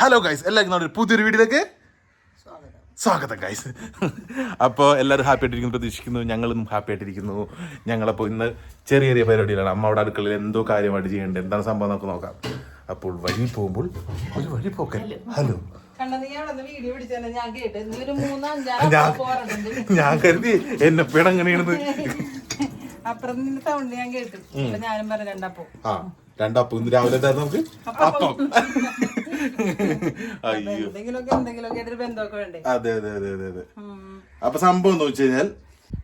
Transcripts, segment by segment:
Hello guys എല്ലാവർക്കും നമ്മുടെ പുതിയൊരു വീഡിയോയിലേക്ക് സ്വാഗതം ഗൈസ് അപ്പോൾ എല്ലാവരും ഹാപ്പി ആയിട്ടിരിക്കുന്നു പ്രതീക്ഷിക്കുന്നു. ഞങ്ങളും ഹാപ്പി ആയിട്ടിരിക്കുന്നു. ഞങ്ങളപ്പോൾ ഇന്ന് ചെറിയ ചെറിയ പരിപാടികളാണ്. അമ്മ അവിടെ അടുക്കളയിൽ എന്തോ കാര്യമായിട്ട് ചെയ്യേണ്ടത് എന്താണ് സംഭവം നമുക്ക് നോക്കാം. അപ്പോൾ വഴി പോകുമ്പോൾ ഒരു വഴി പോക്ക. ഹലോ ഞാൻ കരുതി എന്നെ പിണങ്ങനെയാണെന്ന് അപ്പുറം നിന്റെ സൗണ്ട് ഞാൻ കേട്ടു. ഞാനും പറഞ്ഞു രണ്ടപ്പോ. ആ രണ്ടപ്പം. ഇന്ന് രാവിലെ നമുക്ക്? അപ്പം. അയ്യോ. എന്തെങ്കിലുമൊക്കെ എന്തെങ്കിലുമൊക്കെ ആയിട്ടൊരു ബന്ധമൊക്കെ വേണ്ടേ? അതെ അതെ അതെ അതെ അതെ. അപ്പൊ സംഭവം എന്ന് വെച്ച് കഴിഞ്ഞാൽ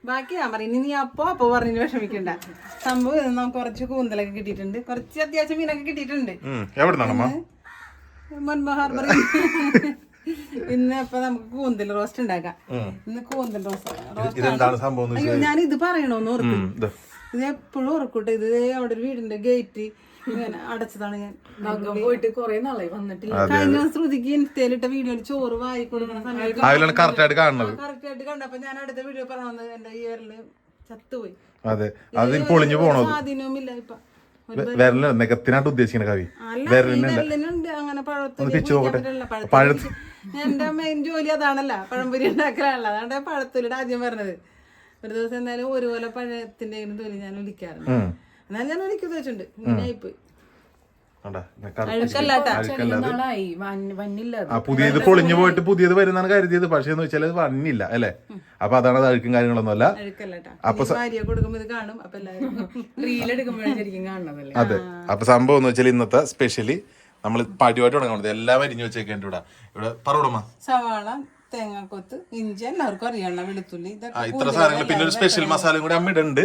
ബാക്കി ഞാൻ പറയും ഇനി നീ അപ്പോ അപ്പോ പറഞ്ഞു വിഷമിക്കണ്ട. സംഭവം ഇത് നമുക്ക് കുറച്ച് കൂന്തലൊക്കെ കിട്ടിയിട്ടുണ്ട്. കുറച്ച് അത്യാവശ്യം മീനൊക്കെ കിട്ടിയിട്ടുണ്ട്. ഹാർബർ ഇന്ന് അപ്പൊ നമുക്ക് കൂന്തൽ റോസ്റ്റ് ഉണ്ടാക്കാം. ഇന്ന് കൂന്തൽ റോസ്റ്റ് അയ്യോ ഞാൻ ഇത് പറയണോന്ന് ഓർക്കും. ഇത്. എപ്പോഴും ഓർക്കൂട്ടെ. ഇത് അവിടെ ഒരു വീടിന്റെ ഗേറ്റ്. അടച്ചതാണ് ഞാൻ. പോയിട്ട് കൊറേ നാളായി വന്നിട്ടില്ല. കഴിഞ്ഞ ദിവസം ശ്രുതിക്ക് ഇൻസ്റ്റയിലിട്ട വീഡിയോയിൽ ചോറ് വായി കൊടുക്കുന്ന സമയത്ത് അതിലാണ് കറക്റ്റ് ആയിട്ട് കാണുന്നത്. കറക്റ്റ് ആയിട്ട് കണ്ടപ്പോ ഞാൻ അടുത്ത വീഡിയോ പറയണത് എന്റെ ഇയറിൽ ചത്തുപോയി. അതെ. അത് പൊളിഞ്ഞു പോണത് ഇപ്പൊ. നെഗത്തിനായിട്ട് ഉദ്ദേശിക്കുന്ന കവി. അല്ല വിരലിന് ഈ അങ്ങനെ പഴത്ത് എന്റെ മെയിൻ ജോലി അതാണല്ല പഴംപൊരി ഉണ്ടാക്കലാണല്ലോ അതാണ് പഴത്തൊലിയുടെ ആദ്യം പറഞ്ഞത്. ഒരു ദിവസം എന്തായാലും ഒരുപോലെ പഴത്തിന്റെ തൊലി ഞാൻ ഒലിക്കാറുണ്ട്. ഉം. എന്നാൽ ഞാൻ ഒരിക്കൽ വെച്ചിട്ടുണ്ട്. ഇങ്ങനെയായിപ്പ്. പുതിയത് പൊളിഞ്ഞു പോയിട്ട് പുതിയത് വരുന്നാണ് കരുതിയത്. പക്ഷേ എന്ന് വെച്ചാൽ അത് വന്നില്ല അല്ലേ? അപ്പൊ അതാണ് അത് അഴുക്കും കാര്യങ്ങളൊന്നും അല്ല അപ്പൊ അതെ. അപ്പൊ സംഭവം എന്ന് വെച്ചാൽ ഇന്നത്തെ സ്പെഷ്യലി നമ്മൾ പാട്ടുമായിട്ട് തുടങ്ങുന്നത് എല്ലാം അരിഞ്ഞു വെച്ചേക്കേണ്ട ഇവിടെ. പറ പറവിടമ്മ സവാള തേങ്ങാക്കൊത്ത് ഇഞ്ചി എല്ലാവർക്കും അറിയണം വെളുത്തുള്ളി ഇതൊക്കെ ഇത്ര സാധനങ്ങൾ പിന്നെ ഒരു സ്പെഷ്യൽ മസാലയും കൂടി അമ്മയുണ്ട് ഇടുന്നുണ്ട്.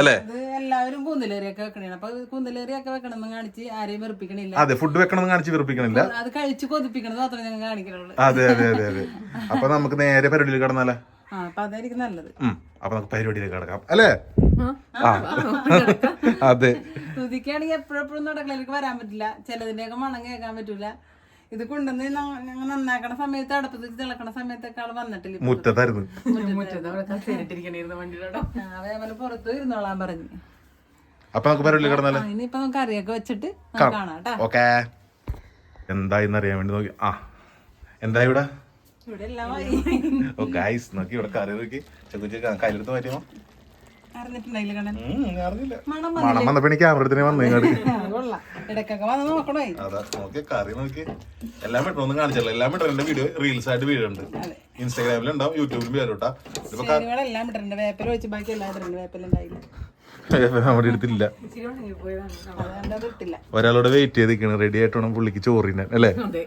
അല്ലേ? ഇത് എല്ലാവരും കൂന്തലേറിയൊക്കെ വെക്കണേ അപ്പൊ കൂന്തലേറിയൊക്കെ വെക്കണമെന്ന് കാണിച്ച് ആരെയും വെറുപ്പിക്കണില്ല. അതെ ഫുഡ് വെക്കണമെന്ന് കാണിച്ച് വെറുപ്പിക്കണില്ല. അത് കഴിച്ച് കൊതിപ്പിക്കണത് മാത്രമേ ഞങ്ങൾ കാണിക്കണുള്ളൂ. അതെ അതെ അതെ അതെ. അപ്പൊ നമുക്ക് നേരെ പരിപാടിയിൽ കിടന്നാലേ? ആ അപ്പൊ അതായിരിക്കും നല്ലത്. അപ്പൊ നമുക്ക് പരിപാടിയിലേക്ക് കിടക്കാം. അല്ലേ? അതെ. എപ്പോഴെപ്പോഴും നടക്കലേക്ക് വരാൻ പറ്റില്ല. ചിലതിന്റെയൊക്കെ മണം കേൾക്കാൻ പറ്റൂല. ഇത് കൊണ്ടുവന്ന് ഞങ്ങൾ നന്നാക്കണ സമയത്ത് അടുപ്പത്ത് തിളക്കണ സമയത്തൊക്കെ ആൾ വന്നിട്ടില്ല. മുറ്റത്തായിരുന്നു. അതേപോലെ പുറത്ത് ഇരുന്നോളാൻ പറഞ്ഞു. അപ്പൊ നമുക്ക് പരിപാടിയിൽ കിടന്നാലേ ഇനിയിപ്പൊ നമുക്ക് കറിയൊക്കെ വെച്ചിട്ട് കാണാം കേട്ടാ. ഓക്കേ. എന്തായിന്ന് അറിയാൻ വേണ്ടി നോക്കി. ആ എന്താ ഇവിടെ? ഇവിടെ എല്ലാം ആയി. ഓ ഗൈസ് നോക്കി ഇവിടെ കറി നോക്കി. ചെക്കുച്ചി കയ്യിലെടുത്ത് മാറ്റിയോ? മണം വന്നപ്പോ എനിക്ക് എടുത്തിനെ വന്നു ഇങ്ങോട്ട് അതാ നോക്കി കറി നോക്കി എല്ലാം ഇട്ടു ഒന്നും കാണിച്ചല്ലോ. എല്ലാം ഇട്ടു എന്റെ വീഡിയോ റീൽസ് ആയിട്ട് വീടുണ്ട് ഇൻസ്റ്റാഗ്രാമിലുണ്ടാവും യൂട്യൂബിലും വരും കേട്ടോ. ചേരുവകളെല്ലാം ഇട്ടിട്ടുണ്ട്. വേപ്പില ബാക്കി എല്ലാം ഇട്ടിട്ടുണ്ട്. വേപ്പില ഉണ്ടായില്ല. നമ്മുടെ അടുത്തില്ല ഒരാളോട് വെയിറ്റ് ചെയ്ത് നിൽക്കണം റെഡി ആയിട്ടോണം പുള്ളിക്ക് ചോറിനാൻ അല്ലേ? അതെ.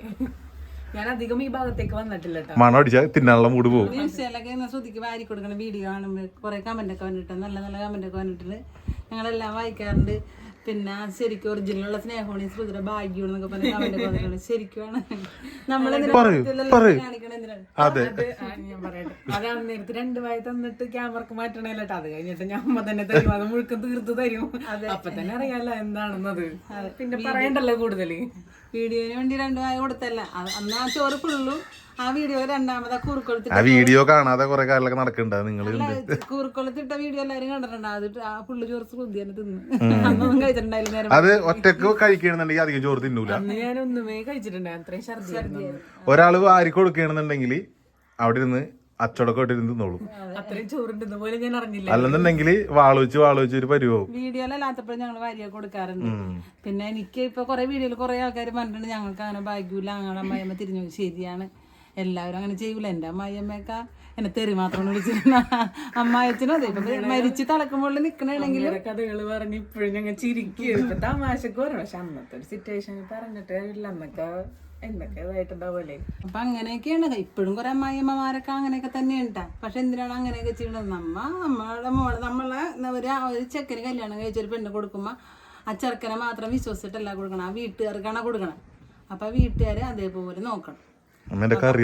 ഞാൻ അധികം ഈ ഭാഗത്തേക്ക് വന്നിട്ടില്ല കേട്ടോ മണം അടിച്ചാൽ തിന്നാനുള്ള മൂട് പോകും. ഇൻസ്റ്റയിലൊക്കെ ഇന്ന് ശ്രുതിക്ക് വാരി കൊടുക്കണ വീഡിയോ കാണുമ്പോൾ കുറെ കമന്റ് ഒക്കെ വന്നിട്ട് നല്ല നല്ല കമന്റ് ഒക്കെ വന്നിട്ട് ഞങ്ങളെല്ലാം വായിക്കാറുണ്ട്. പിന്നെ ശരിക്കും ഒറിജിനലുള്ള സ്നേഹമാണ് ശ്രുതിയുടെ ഭാഗ്യം എന്നൊക്കെ പറഞ്ഞ കമന്റ് ഒക്കെ വന്നിട്ടുണ്ട്. ശരിക്കുമാണ് അതെ. ഞാൻ പറയട്ടെ. അതാണ് നേരത്തെ രണ്ട് വായ തന്നിട്ട് ക്യാമറക്ക് മാറ്റണേലോ അത് കഴിഞ്ഞിട്ട് ഞാൻ അമ്മ തന്നെ തരും. അത് മുഴുക്കം തീർത്ത് തരും. അപ്പൊ തന്നെ അറിയാലോ എന്താണെന്നത്. പിന്നെ പറയണ്ടല്ലോ കൂടുതൽ. വീഡിയോന് വേണ്ടി രണ്ടു വായ കൊടുത്തല്ല. അന്ന് ആ ചോറ് ഫുള്ളും ആ വീഡിയോ രണ്ടാമത് ആ ആ വീഡിയോ കാണാതെ കുറെ കാലൊക്കെ നടക്കണ്ട നിങ്ങൾ കുറുക്കൊളുത്തിട്ട വീഡിയോ എല്ലാരും കണ്ടിട്ടുണ്ട്. അത് ആ ഫുള്ള് ചോറ് ശ്രുതി തന്നെ തിന്ന്. അന്നൊന്നും കഴിച്ചിട്ടുണ്ടായില്ല നേരം അത് ഒറ്റയ്ക്ക് കഴിക്കണമെന്നുണ്ടെങ്കിൽ അധികം ചോറ് തിന്നൂല. അന്ന് ഞാൻ ഒന്നുമേ അത്രയും ഒരാൾ വാരി കൊടുക്കണെന്നുണ്ടെങ്കിൽ അവിടെ ഇരുന്ന് അച്ചടക്കം ഇരുന്ന് തിന്നോളും. അത്രയും ചോറുണ്ടെന്ന് പോലെ ഞാൻ അറിഞ്ഞില്ല. അല്ലെന്നുണ്ടെങ്കിൽ വാളുവെച്ച് വാളുവെച്ച് വാൾ വെച്ച് ഒരു പരിവാവും. വീഡിയോയിലല്ലാത്തപ്പോഴും ഞങ്ങൾ വാരിയ കൊടുക്കാറുണ്ട്. പിന്നെ എനിക്ക് ഇപ്പൊ കുറെ വീഡിയോയിൽ കുറെ ആൾക്കാർ പറഞ്ഞിട്ടുണ്ട് ഞങ്ങൾക്ക് അങ്ങനെ ഭാഗ്യമില്ല ഞങ്ങളുടെ അമ്മയമ്മ തിരിഞ്ഞു. ശരിയാണ്. എല്ലാവരും അങ്ങനെ ചെയ്യൂല. എന്റെ അമ്മായിയമ്മയൊക്കെ എന്നെ തെറി മാത്രം വിളിച്ചിരുന്ന അമ്മായച്ചനും അതെ ഇപ്പൊ മരിച്ച് തളക്കുമ്പോൾ നിക്കണെങ്കിൽ കഥകൾ പറഞ്ഞ് ഇപ്പോഴും ഞങ്ങൾ ചിരിക്കും. ഇപ്പൊ തമാശക്ക് വരണം പക്ഷെ അന്നത്തെ ഒരു സിറ്റുവേഷൻ പറഞ്ഞിട്ട് ഇല്ല. അന്നൊക്കെ എന്തൊക്കെ അപ്പൊ അങ്ങനെയൊക്കെയാണ്. ഇപ്പോഴും കുറെ അമ്മായിയമ്മമാരൊക്കെ അങ്ങനെയൊക്കെ തന്നെയുണ്ട്. പക്ഷെ എന്തിനാണ് അങ്ങനെയൊക്കെ ചെയ്യണത്? നമ്മ നമ്മളുടെ മോൾ നമ്മളെ ഒരു ചെക്കന് കല്യാണം കഴിച്ചൊരു പെണ്ണ് കൊടുക്കുമ്പോ ആ ചെറുക്കനെ മാത്രം വിശ്വസിച്ചിട്ടല്ല കൊടുക്കണം ആ വീട്ടുകാർക്കാണ് കൊടുക്കണം അപ്പൊ വീട്ടുകാര് അതേപോലെ നോക്കണം. അമ്മേന്റെ ഒക്കെ കറി.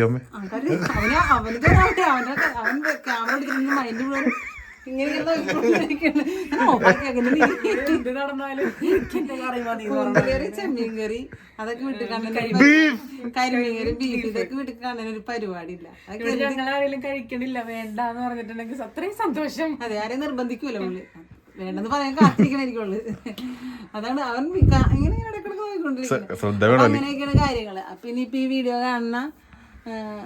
ചെമ്മീൻ കറി. അതൊക്കെ കരിമീൻ കറി ബീഫ്. ഇതൊക്കെ വീട്ടിൽ കാണാൻ ഒരു പരിപാടി ഇല്ല അതൊക്കെ ഞങ്ങൾ ആരെങ്കിലും കഴിക്കണില്ല. വേണ്ടാന്ന് പറഞ്ഞിട്ടുണ്ടെങ്കിൽ അത്രയും സന്തോഷം. അതെ ആരെയും നിർബന്ധിക്കൂല വേണ്ടെന്ന് പറയാൻ കാത്തിരിക്കണായിരിക്കുള്ളു അതാണ് അവൻ ഇങ്ങനെ ശ്രദ്ധ വേണം അങ്ങനെയൊക്കെയാണ് കാര്യങ്ങൾ. അപ്പൊ ഇനിയിപ്പോ ഈ വീഡിയോ കാണുന്ന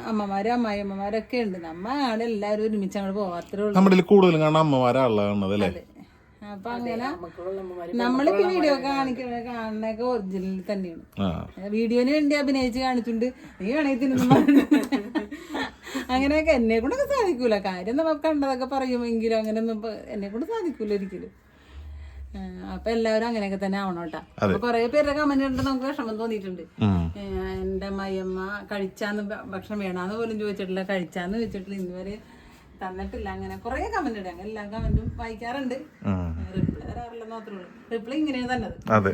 അമ്മമാരും അമ്മായിയമ്മമാരൊക്കെ ഉണ്ട്. നമ്മ ആണ് എല്ലാവരും ഒരുമിച്ച് അങ്ങോട്ട് പോകാത്തേ ഉള്ളൂ. നമ്മുടെ കൂടുതലും കാണാൻ അമ്മമാരാണല്ലോ കാണുന്നത് അല്ലേ? അപ്പൊ അങ്ങനെ നമ്മളിപ്പോ വീഡിയോ കാണിക്കണ കാണുന്നൊക്കെ ഒറിജിനൽ തന്നെയാണ്. ആ. വീഡിയോന് വേണ്ടി അഭിനയിച്ച് കാണിച്ചിട്ടുണ്ട്. നീ വേണമെങ്കിൽ അങ്ങനെയൊക്കെ എന്നെ കൊണ്ടൊക്കെ സാധിക്കൂല. കാര്യം നമ്മൾ കണ്ടതൊക്കെ പറയുമെങ്കിലും അങ്ങനെ ഒന്നും എന്നെ കൊണ്ട് സാധിക്കൂല ഒരിക്കലും. അപ്പൊ എല്ലാവരും അങ്ങനെയൊക്കെ തന്നെ ആവണം കേട്ടാ അപ്പൊ കൊറേ പേരുടെ കമന്റ് കണ്ടിട്ട് നമുക്ക് വിഷമം തോന്നിയിട്ടുണ്ട്. എന്റെ മയമ്മ കഴിച്ചാന്ന് ഭക്ഷണം വേണാന്ന് പോലും ചോദിച്ചിട്ടില്ല കഴിച്ചാന്ന് ചോദിച്ചിട്ടില്ല. ഇന്നുവരെ തന്നിട്ടില്ല. അങ്ങനെ കുറെ കമന്റ് ഇടാം അങ്ങനെ എല്ലാ കമന്റും വായിക്കാറുണ്ട്. റിപ്ലൈ തരാറില്ലെന്ന് മാത്രമേ ഉള്ളൂ. റിപ്ലൈ ഇങ്ങനെയാണ് തന്നത്. അതെ.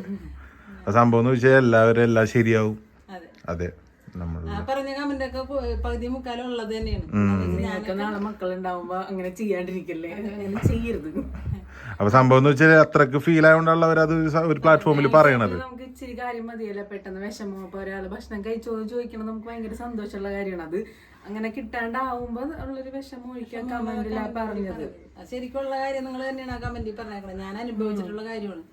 സംഭവം എന്ന് വെച്ചാൽ എല്ലാവരും എല്ലാം ശരിയാവും. അതെ. അതെ. നമ്മൾ പറഞ്ഞ കമന്റ് ഒക്കെ പകുതി മുക്കാലും ഉള്ളത് തന്നെയാണ്. നാളെ മക്കളുണ്ടാവുമ്പോ അങ്ങനെ ചെയ്യാണ്ടിരിക്കല്ലേ? അങ്ങനെ ചെയ്യരുത്. അപ്പൊ സംഭവം എന്ന് വെച്ചാൽ അത്രയ്ക്ക് ഫീൽ ആയതുകൊണ്ടുള്ള അവരത് ഒരു പ്ലാറ്റ്ഫോമിൽ പറയണത്. നമുക്ക് ഇച്ചിരി കാര്യം മതിയല്ല പെട്ടെന്ന് വിഷമം. അപ്പൊ ഒരാൾ ഭക്ഷണം കഴിച്ചോ ചോദിക്കണം നമുക്ക് ഭയങ്കര സന്തോഷമുള്ള കാര്യമാണ്. അത് അങ്ങനെ കിട്ടാണ്ടാവുമ്പോ ഉള്ളൊരു വിഷമം ഒഴിക്കാൻ കമന്റിലാ പറഞ്ഞത്. അത് ശരിക്കുള്ള കാര്യം നിങ്ങൾ തന്നെയാണ് ആ കമന്റിൽ പറഞ്ഞേക്കണത് ഞാൻ അനുഭവിച്ചിട്ടുള്ള കാര്യമാണ്.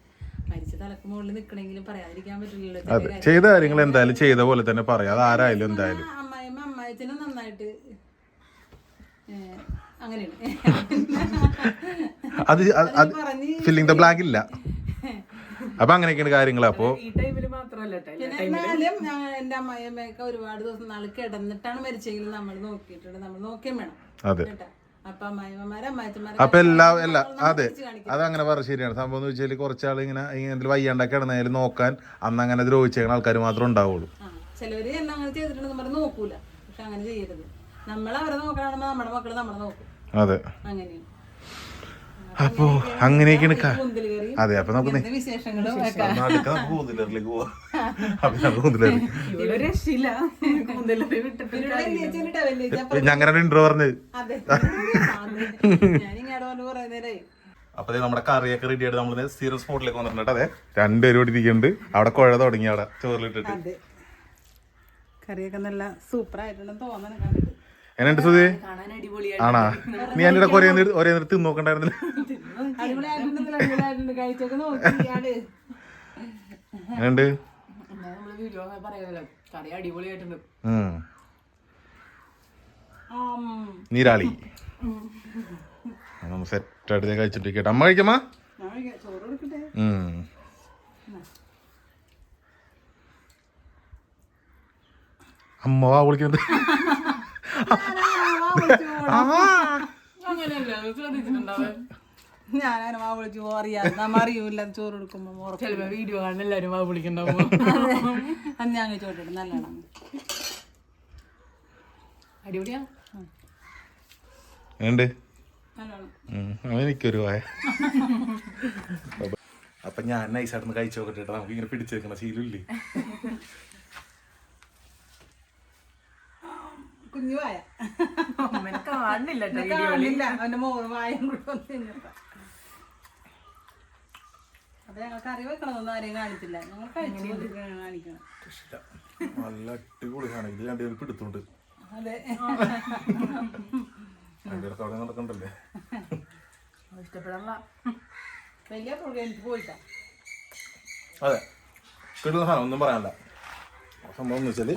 അതെ ചെയ്ത കാര്യങ്ങൾ എന്തായാലും ചെയ്ത പോലെ തന്നെ പറയാം. അത് ആരായാലും എന്തായാലും. അമ്മായിമ്മ അമ്മായച്ചനും നന്നായിട്ട് അത് അത് ഫില്ലിംഗ് ദ ബ്ലാക്ക് ഇല്ല. അപ്പൊ അങ്ങനെയൊക്കെയാണ് കാര്യങ്ങൾ അപ്പോ എന്നാലും ഞാൻ എന്റെ അമ്മായിയമ്മയൊക്കെ ഒരുപാട് ദിവസം നാളെ കിടന്നിട്ടാണ് മരിച്ചെങ്കിൽ നമ്മൾ നോക്കിയിട്ടുണ്ട്. നമ്മൾ നോക്കിയും വേണം. അതെ. അപ്പൊ എല്ലാ എല്ലാ അതെ. അത് അങ്ങനെ പറഞ്ഞ ശരിയാണ്. സംഭവം എന്ന് വെച്ചാൽ കുറച്ചാൾ ഇങ്ങനെ ഇങ്ങനെ വയ്യാണ്ടൊക്കെ കിടന്നാലും നോക്കാൻ അന്ന് അങ്ങനെ ദ്രോഹിച്ചേക്കണ ആൾക്കാർ മാത്രമേ ഉണ്ടാവുള്ളൂ. ചിലവര് എല്ലാം അങ്ങനെ ചെയ്തിട്ടുണ്ടെന്ന് പറഞ്ഞ് നോക്കൂല. പക്ഷെ അങ്ങനെ ചെയ്യരുത്. നമ്മൾ അവരെ നോക്കണമെന്ന് നമ്മുടെ മക്കൾ നമ്മളെ നോക്കും. അതെ. അപ്പോ അങ്ങനെയൊക്കെയാണ് അതെ അപ്പൊ നമുക്ക് നമുക്ക് കൂന്തലറിലേക്ക് പോവാം. അപ്പൊ നമുക്ക് കൂന്തലറി ഞങ്ങനെ ഇൻട്രോ പറഞ്ഞത് അപ്പൊ ദേ നമ്മുടെ കറിയൊക്കെ റെഡി ആയിട്ട് നമ്മൾ സീറോ സ്പോട്ടിലേക്ക് വന്നിട്ടുണ്ട് അതെ രണ്ടുപേരും ഇവിടെ ഇരിക്കുന്നുണ്ട്. അവിടെ കുഴ തുടങ്ങി അവിടെ ചോറിലിട്ടിട്ട്. അതെ. കറിയൊക്കെ നല്ല സൂപ്പർ ആയിട്ടുണ്ടെന്ന് തോന്നണം എന്നുണ്ട് സുധി? ആണാ? നീ എന്റെ ഒരേ ഒരേ നിർത്തി നോക്കണ്ടായിരുന്നില്ല? എങ്ങനെയുണ്ട്. നീരാളി. നമ്മൾ സെറ്റായിട്ട് കഴിച്ചിട്ട് അമ്മ കഴിക്കമ്മ അമ്മ. വാ ശ്രദ്ധിച്ചിട്ടുണ്ടാവും ഞാനങ്ങനെ മാവ് വിളിച്ചു അറിയാതെ നമ്മ അറിയൂല ചോറ് കൊടുക്കുമ്പോ ഉറപ്പ് ചിലപ്പോ വീഡിയോ കാണുന്ന എല്ലാരും വാ വിളിക്കണ്ടാവും? അന്ന് ചോട്ടിട്ട് നല്ലോണം അടിപൊളിയാ. എനിക്കൊരു വായ. അപ്പൊ ഞാൻ നൈസായിട്ടൊന്ന് കഴിച്ചു നോക്കട്ടെ കേട്ടോ. നമുക്ക് ഇങ്ങനെ പിടിച്ചേക്കണ ശീലമില്ലേ? കാണുന്നില്ല ട്ടോ. കാണില്ല അവന്റെ മോൾ വായും ഞങ്ങൾ കറി വെക്കണമെന്നൊന്നും ആരെയും കാണിച്ചില്ല. ഞങ്ങൾ കഴിച്ചു കാണിക്കണം നല്ല അതെ. അവിടെ നടക്കണ്ടല്ലേ? ഇഷ്ടപ്പെടാനുള്ള വലിയ പോയിട്ടാ. അതെ. കിട്ടുന്ന സാധനം ഒന്നും പറയാനില്ല. സംഭവം എന്ന് വെച്ചാൽ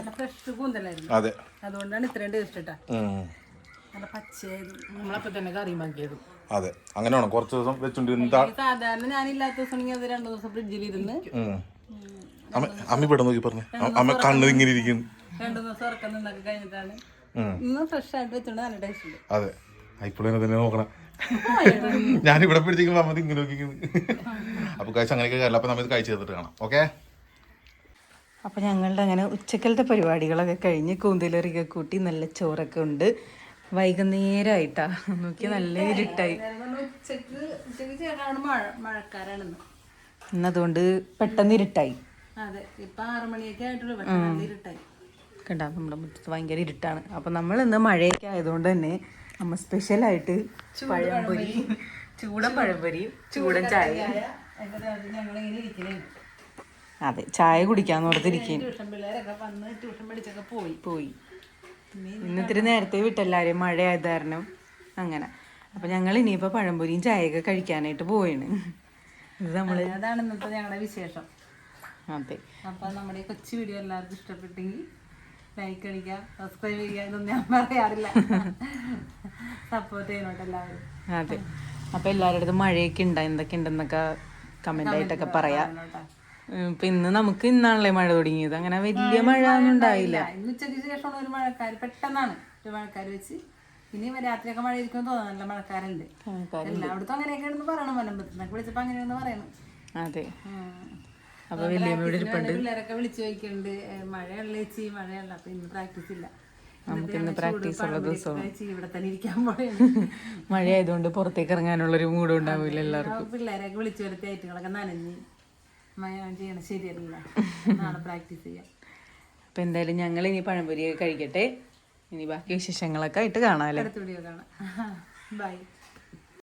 അതെ. അതുകൊണ്ടാണ് ഇത്രയും ടേസ്റ്റ് ഇട്ടാ അതെ അങ്ങനെയാണ് കുറച്ച് ദിവസം വെച്ചോണ്ടിരുന്ന സാധാരണ ഞാനില്ലാത്ത ദിവസം അത് രണ്ടു ദിവസം ഫ്രിഡ്ജിലിരുന്ന് അമ്മ അമ്മ ഇവിടെ നോക്കി പറഞ്ഞു. അമ്മ കണ്ണ് ഇങ്ങനെ ഇരിക്കുന്നു. രണ്ടു ദിവസം ഉറക്കം നിന്നൊക്കെ കഴിഞ്ഞിട്ടാണ്. ഉം. ഇന്ന് ഫ്രഷ് ആയിട്ട് വെച്ചോണ്ട് നല്ല ടേസ്റ്റ് ഉണ്ട്. അതെ. ഇപ്പോഴും തന്നെ നോക്കണം. ഞാൻ ഇവിടെ പിടിച്ചിരിക്കുമ്പോൾ അമ്മ ഇങ്ങനെ നോക്കിക്കുന്നു അപ്പൊ കഴിച്ച് അങ്ങനെയൊക്കെ കാര്യമില്ല. അപ്പൊ നമ്മൾ ഇത് കഴിച്ച് തീർത്തിട്ട് കാണാം. ഓക്കെ അപ്പോൾ ഞങ്ങളുടെ അങ്ങനെ ഉച്ചക്കലത്തെ പരിപാടികളൊക്കെ കഴിഞ്ഞ് കൂന്തലറിയൊക്കെ കൂട്ടി നല്ല ചോറൊക്കെ ഉണ്ട്. വൈകുന്നേരമായിട്ടാ നോക്കി നല്ല ഇരുട്ടായി. എന്നതുകൊണ്ട് മഴക്കാരാണെന്ന്. ഇന്നതുകൊണ്ട് പെട്ടെന്ന് ഇരുട്ടായി. കണ്ട നമ്മുടെ മുറ്റത്ത് ഭയങ്കര ഇരുട്ടാണ്. അപ്പൊ നമ്മൾ ഇന്ന് മഴയൊക്കെ ആയതുകൊണ്ട് തന്നെ നമ്മ സ്പെഷ്യലായിട്ട് പഴംപൊരി ചൂടൻ പഴംപൊരി ചൂടൻ ചായ. അതെ ചായ കുടിക്കാന്ന് ഓർത്തിരിക്കും ട്യൂഷൻ പിള്ളേരൊക്കെ വന്ന് ട്യൂഷൻ പഠിച്ചൊക്കെ പോയി. പോയി. ഇന്ന് ഇത്തിരി നേരത്തെ വിട്ടെല്ലാവരും മഴയായത് കാരണം അങ്ങനെ. അപ്പം ഞങ്ങൾ ഇനിയിപ്പോൾ പഴംപൊരിയും ചായയൊക്കെ കഴിക്കാനായിട്ട് പോവാണ്. ഇത് നമ്മൾ അതാണ് ഇന്നത്തെ ഞങ്ങളുടെ വിശേഷം. അതെ. അപ്പൊ നമ്മുടെ കൊച്ചു വീഡിയോ എല്ലാവർക്കും ഇഷ്ടപ്പെട്ടെങ്കിൽ ലൈക്ക് അടിക്കുക സബ്സ്ക്രൈബ് ചെയ്യുക ഇതൊന്നും ഞാൻ പറയാറില്ല. സപ്പോർട്ട് ചെയ്യണോട്ട് എല്ലാവരും. അതെ. അപ്പൊ എല്ലാവരുടെ അടുത്തും മഴയൊക്കെ ഉണ്ടോ? എന്തൊക്കെ ഉണ്ടെന്നൊക്കെ കമന്റ് ആയിട്ടൊക്കെ പറയാം. ഇപ്പൊ ഇന്ന് നമുക്ക് ഇന്നാണല്ലേ മഴ തുടങ്ങിയത്? അങ്ങനെ വലിയ മഴ ഒന്നും ഉണ്ടായില്ല. ഇന്ന് ഉച്ചയ്ക്ക് ശേഷമാണ് ഒരു മഴക്കാർ പെട്ടെന്നാണ് ഒരു മഴക്കാർ വെച്ച്. ഇനി രാത്രിയൊക്കെ മഴ ഇരിക്കും തോന്നുന്നു. നല്ല മഴക്കാരുണ്ട്. എല്ലായിടത്തും അങ്ങനെയൊക്കെയാണെന്ന് പറയണം. മലമ്പത്തിനൊക്കെ വിളിച്ചപ്പോ അങ്ങനെയാണെന്ന് പറയണം. അതെ. അപ്പൊ വലിയമ്മയോട് വേണ്ടി പിള്ളേരൊക്കെ വിളിച്ചു ചോദിക്കുന്നുണ്ട് മഴയുള്ള ചേച്ചി? മഴയുള്ള അപ്പൊ ഇന്ന് പ്രാക്ടീസ് ഇല്ല. നമുക്കിന്ന് പ്രാക്ടീസ് ഉള്ള ദിവസം. ഇവിടെ തന്നെ ഇരിക്കാൻ മഴയായതുകൊണ്ട് പുറത്തേക്ക് ഇറങ്ങാനുള്ള ഇറങ്ങാനുള്ളൊരു മൂഡ് ഉണ്ടാവില്ല എല്ലാവർക്കും. പിള്ളേരൊക്കെ വിളിച്ചു വരുത്തി ഐറ്റങ്ങളൊക്കെ നനഞ്ഞ് ചെയ്യണം. ശരിയല്ല നാളെ പ്രാക്ടീസ് ചെയ്യാം. അപ്പൊ എന്തായാലും ഞങ്ങൾ ഇനി പഴംപൊരി കഴിക്കട്ടെ. ഇനി ബാക്കി വിശേഷങ്ങളൊക്കെ ആയിട്ട് കാണാമല്ലേ അടുത്ത വീഡിയോ കാണാം. ബൈ